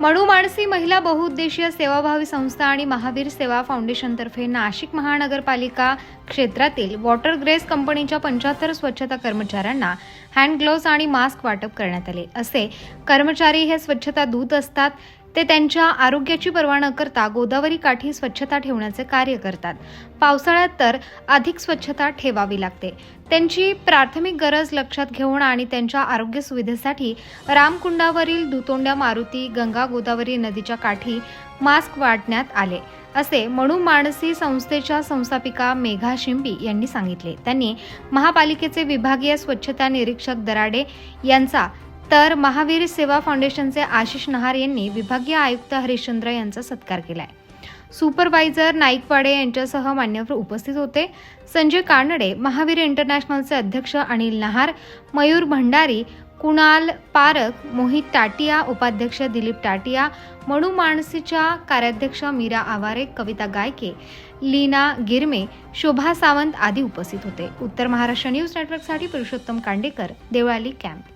मणू माणसी महिला बहुउद्देशीय सेवाभावी संस्था आणि महावीर सेवा फाउंडेशनतर्फे नाशिक महानगरपालिका क्षेत्रातील वॉटर ग्रेस कंपनीच्या पंच्याहत्तर स्वच्छता कर्मचाऱ्यांना हँड ग्लोव्ज आणि मास्क वाटप करण्यात आले. असे कर्मचारी हे स्वच्छता दूत असतात. ते त्यांच्या आरोग्याची पर्वा न करता गोदावरी काठी स्वच्छता ठेवण्याचे कार्य करतात. पावसाळ्यात तर अधिक स्वच्छता ठेवावी लागते. त्यांची प्राथमिक गरज लक्षात घेऊन आणि त्यांच्या आरोग्य सुविधेसाठी रामकुंडावरील दुतोंड्या मारुती गंगा गोदावरी नदीच्या काठी मास्क वाटण्यात आले असे म्हणून मानसी संस्थेच्या संस्थापिका मेघा शिंपी यांनी सांगितले. त्यांनी महापालिकेचे विभागीय स्वच्छता निरीक्षक दराडे यांचा तर महावीर सेवा फाउंडेशनचे आशिष नहार यांनी विभागीय आयुक्त हरिश्चंद्र यांचा सत्कार केलाय. सुपरवायझर नाईकवाडे यांच्यासह मान्यवर उपस्थित होते. संजय कानडे महावीर इंटरनॅशनलचे अध्यक्ष अनिल नहार मयूर भंडारी कुणाल पारक मोहित टाटिया उपाध्यक्ष दिलीप टाटिया मणू माणसीच्या कार्याध्यक्ष मीरा आवारे कविता गायके लीना गिरमे शोभा सावंत आदी उपस्थित होते. उत्तर महाराष्ट्र न्यूज नेटवर्कसाठी Purushottam Kandekar Devlali camp.